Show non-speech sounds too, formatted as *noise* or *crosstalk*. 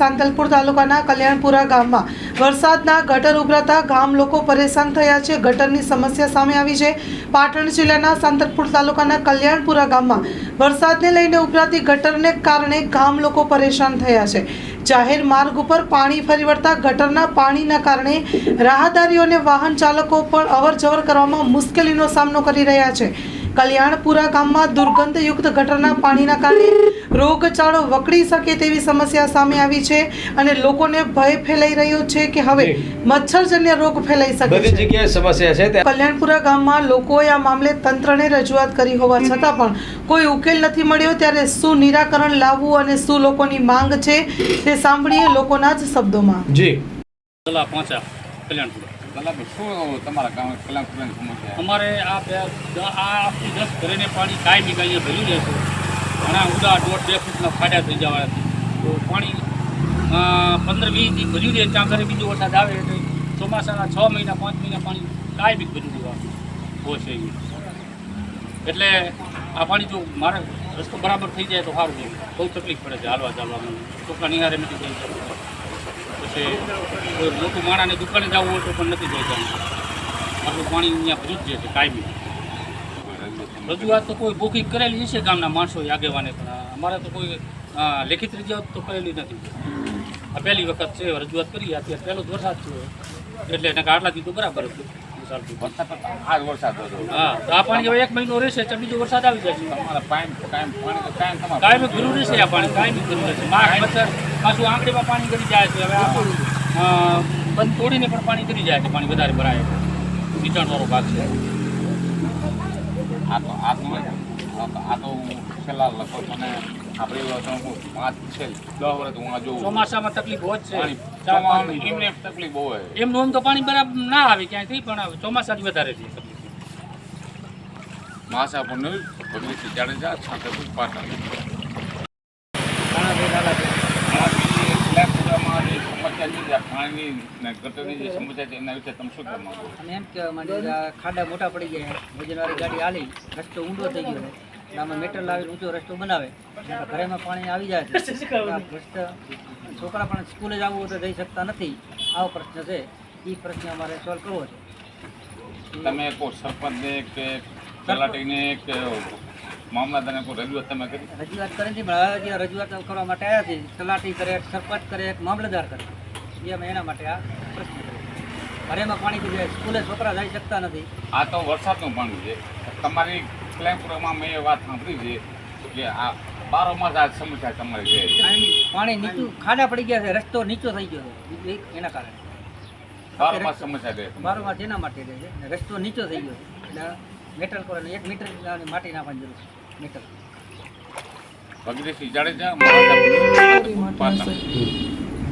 સાંતલપુર તાલુકાના કલ્યાણપુરા ગામમાં. વરસાદના ગટર ઉભરાતા ગામ લોકો પરેશાન થયા છે. ગટરની સમસ્યા સામે આવી છે. પાટણ જિલ્લાના સાંતલપુર તાલુકાના કલ્યાણપુરા ગામમાં વરસાદને લઈને ઉભરાતી ગટરને કારણે ગામ લોકો પરેશાન થયા છે. જાહેર માર્ગ ઉપર પાણી ફરી વળતા ગટરના પાણીના કારણે રાહદારીઓ અને વાહન ચાલકો પણ અવરજવર કરવામાં મુશ્કેલીનો સામનો કરી રહ્યા છે. કલ્યાણપુરા ગામમાં દુર્ગંધયુક્ત ગટરના પાણીના કારણે રોગચાળો વકડી શકે તેવી સમસ્યા સામે આવી છે અને લોકોને ભય ફેલાઈ રહ્યો છે કે હવે મચ્છરજન્ય રોગ ફેલાઈ શકે બધી છે. જગ્યાએ સમસ્યા છે કલ્યાણપુરા ગામમાં લોકોએ આ મામલે તંત્રને રજૂઆત કરી હોવા છતાં પણ કોઈ ઉકેલ નથી મળ્યો. ત્યારે શું નિરાકરણ લાવવું અને શું લોકોની માંગ છે તે સાંભળીએ લોકોના જ શબ્દોમાં. જી. કલ્યાણપુર. કલાક શું તમારા ગામ કલાક સમસ્યા અમારે આ બે આ આખી દસ ઘરેને પાણી કાંઈ નહીં અહીંયા ભર્યું રહે છે. ઘણા ઉડા દોઢ બે ફૂટના ફાટ્યા થઈ જવાથી તો પાણી પંદર વીસ દી ભર્યું રહે, ત્યાં ઘરે બીજો વરસાદ આવે એટલે ચોમાસાના છ મહિના, પાંચ મહિના પાણી કાંઈ બી ભર્યું રહેવાનું હોય છે એટલે આ પાણી જો મારે રસ્તો બરાબર થઈ જાય તો સારું બહુ તકલીફ પડે છે હાલવા ચાલવામાં. છોકરા નિહારે મીઠી થઈ શકતા પછી કોઈ મોટું માણાને દુકાને જવું હોય તો પણ નથી જઈ આટલું પાણી અહીંયા ભર્યું જ છે, કાયમી. રજૂઆત તો કોઈ બુકિંગ કરેલી છે ગામના માણસો, આગેવાને, પણ અમારે તો કોઈ લેખિત રજૂઆત તો કરેલી નથી. આ પહેલી વખત છે, રજૂઆત કરી, અત્યારે પહેલો જ વરસાદ છે એટલે એને આટલાથી તો બરાબર હતું ચાલતું. વરસાદ હતો. હા તો આ પાણી હવે એક મહિનો રહેશે તો બીજો વરસાદ આવી જશે. તમારા કાયમ પાણી કાયમ તમારે. કાયમી ભર્યું રહેશે આ પાણી કાયમી માખ મચ્છર પાછું આંકડીમાં પાણી કરી જાય છે. હવે બંધ તોડીને પણ પાણી કરી જાય છે પાણી વધારે ભરાય નીચાણવાળો ભાગ છે. આ તો આ તો આ તો- છેલ્લા લગભગ મને આપણી તો હું પાંચ છે દસ વર્ષ હું આ જોઉં ચોમાસામાં તકલીફ હોય જ છે. એમને તકલીફ બહુ હોય. એમનું એમ તો પાણી બરાબર ના આવે ક્યાંયથી પણ આવે ચોમાસાથી વધારે છે તકલીફ. માસા પણ ભગવતી જાડેજા સાથે પાટણ એમ કે આ ખાડા મોટા પડી ગયા વજનવાળી ગાડી હાલી રસ્તો ઊંડો થઈ ગયો. આમાં મેટર લાવીને ઊંચો રસ્તો બનાવે. ઘરેમાં પાણી આવી જાય છે. *laughs* છોકરા પણ સ્કૂલે જવું હોય તો જઈ શકતા નથી. આવો પ્રશ્ન છે. એ પ્રશ્ન અમારે સોલ્વ કરવો છે. તમે કોઈ સરપંચને કે તલાટીને કે મામલાદારને કોઈ રજૂઆત તમે કરી? રજૂઆત કરી નથી પણ હવે જે રજૂઆત કરવા માટે આવ્યા છે તલાટી કરે એક સરપંચ કરે એક મામલતદાર કરે. એ અમે એના માટે આ પ્રશ્ન કર્યો. ઘરેમાં પાણી જાય સ્કૂલે છોકરા જઈ શકતા નથી. આ તો વરસાદનું પાણી છે. તમારી ક્લેમપુરામાં મેં વાત સાંભળી છે કે આ બારોમાસ આ સમસ્યા તમારી છે. પાણી નીચું ખાડા પડી ગયા છે રસ્તો નીચો થઈ ગયો છે. એના કારણે. બારોમાસ સમસ્યા છે. બારોમાં એના માટે રહે છે રસ્તો નીચો થઈ ગયો છે. એટલે મેટલ કરવાનું એક મીટર માટી નાખવાની જરૂર છે મીટર ભગીરથસિંહ જાડેજા